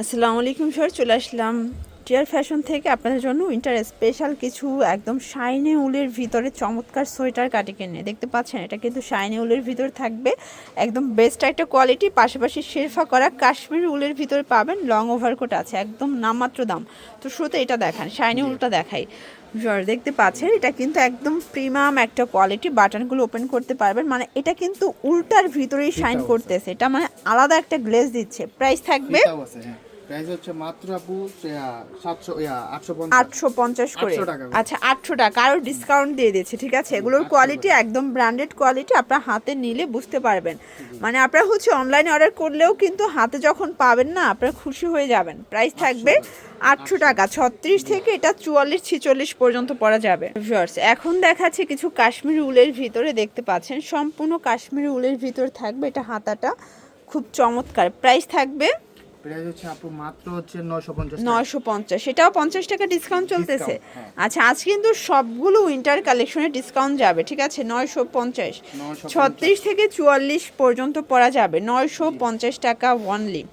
আসসালামু আলাইকুম স্যার চলে আসলাম। টিয়ার ফ্যাশন থেকে আপনাদের জন্য উইন্টার স্পেশাল কিছু একদম শাইনি উলের ভিতরে চমৎকার সোয়েটার কাটিকে নিয়ে দেখতে পাচ্ছেন এটা কিন্তু শাইনি উলের ভিতরে থাকবে। একদম বেস্ট একটা কোয়ালিটি পাশাপাশি শেরফা করা কাশ্মীর উলের ভিতরে পাবেন লং ওভারকোট আছে একদম নামমাত্র দাম। তো শুরুতে এটা দেখান শাইনি উলটা দেখাই। দেখতে পাচ্ছেন এটা কিন্তু একদম প্রিমিয়াম একটা কোয়ালিটি বাটনগুলো ওপেন করতে পারবেন। মানে এটা কিন্তু উল্টার ভিতরেই শাইন করতেছে এটা মানে আলাদা একটা গ্লেজ দিচ্ছে। প্রাইস থাকবে প্রাইস হচ্ছে মাত্র আপু সাতশো ইয়া আটশো পঞ্চাশ। আটশো পঞ্চাশ করে। 800 টাকা করে। আচ্ছা আটশো টাকা। আরও ডিসকাউন্ট দিয়ে দিচ্ছে ঠিক আছে? এগুলোর কোয়ালিটি একদম ব্র্যান্ডেড কোয়ালিটি আপনার হাতে নিলে বুঝতে পারবেন। মানে আপনারা হচ্ছে অনলাইনে অর্ডার করলেও কিন্তু হাতে যখন পাবেন না আপনারা খুশি হয়ে যাবেন। প্রাইস থাকবে আটশো টাকা। ছত্রিশ থেকে এটা চুয়াল্লিশ ছিচল্লিশ পর্যন্ত পরা যাবে। Viewers, এখন দেখাচ্ছে কিছু কাশ্মীরি উলের ভিতরে দেখতে পাচ্ছেন। সম্পূর্ণ কাশ্মীরি উলের ভিতরে থাকবে। এটা হাতাটা খুব চমৎকার। প্রাইস থাকবে প্রাইস হচ্ছে আপু মাত্র হচ্ছে নয়শো পঞ্চাশ নয়শো পঞ্চাশ সেটাও পঞ্চাশ টাকা ডিসকাউন্ট চলতেছে। হ্যাঁ। আচ্ছা আজ কিন্তু সবগুলো উইন্টার কালেকশনে ডিসকাউন্ট যাবে ঠিক আছে? 950 ছত্রিশ থেকে চুয়াল্লিশ পর্যন্ত পরা যাবে নয়শো পঞ্চাশ টাকা ওয়ানলি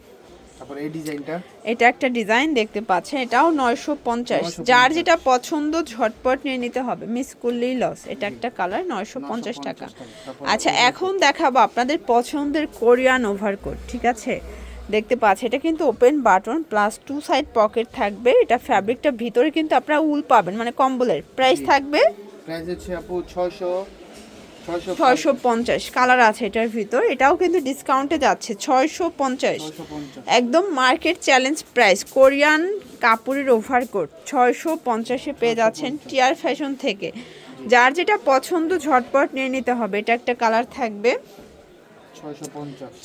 তারপর এই ডিজাইনটা? এটা একটা ডিজাইন দেখতে পাচ্ছেন এটাও নয়শো পঞ্চাশ। 950 যার যেটা পছন্দ ঝটপট নিয়ে নিতে হবে। মিস করলেই লস এটা একটা কালার নয়শো পঞ্চাশ 950 টাকা। টাকা। আচ্ছা এখন দেখাবো আপনাদের পছন্দের কোরিয়ান ওভারকোট ঠিক আছে? দেখতে পাচ্ছি এটা কিন্তু open button plus two side pocket থাকবে। এটা ফ্যাব্রিকটা ভিতরে কিন্তু আপনারা উল পাবেন মানে কম্বলের। প্রাইস থাকবে? প্রাইস হচ্ছে আপু ছয়শো ছয়শো ছয়শো পঞ্চাশ কালার আছে এটার ভিতর। এটাও কিন্তু ডিসকাউন্টে যাচ্ছে ছয়শো পঞ্চাশ। একদম মার্কেট চ্যালেঞ্জ প্রাইস কোরিয়ান কাপড়ের ওভারকোট ছয়শো পঞ্চাশে পেয়ে যাচ্ছেন টিয়ার ফ্যাশন থেকে। যার যেটা পছন্দ ঝটপট নিয়ে নিতে হবে এটা একটা কালার থাকবে।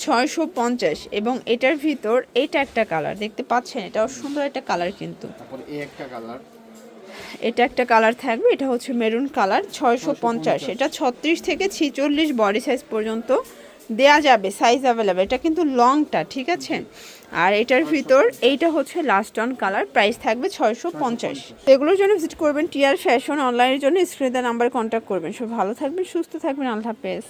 ছয়শো পঞ্চাশ। এবং এটার ভিতর এটা একটা কালার দেখতে পাচ্ছেন? এটাও সুন্দর একটা কালার কিন্তু। একটা কালার এটা একটা কালার থাকবে এটা হচ্ছে মেরুন কালার ছয়শো পঞ্চাশ। এটা ছত্রিশ থেকে ছিচল্লিশ বডি সাইজ পর্যন্ত দেয়া যাবে সাইজ অ্যাভেলেবেল এটা কিন্তু লংটা ঠিক আছে? আর এটার ভিতর এইটা হচ্ছে লাস্ট অন কালার প্রাইস থাকবে ছয়শো পঞ্চাশ। এগুলোর জন্য ভিজিট করবেন টিয়ার ফ্যাশন অনলাইনের জন্য স্ক্রিনে নাম্বার কন্ট্যাক্ট করবেন। সব ভালো থাকবেন সুস্থ থাকবেন আল্লাহ হাফেজ।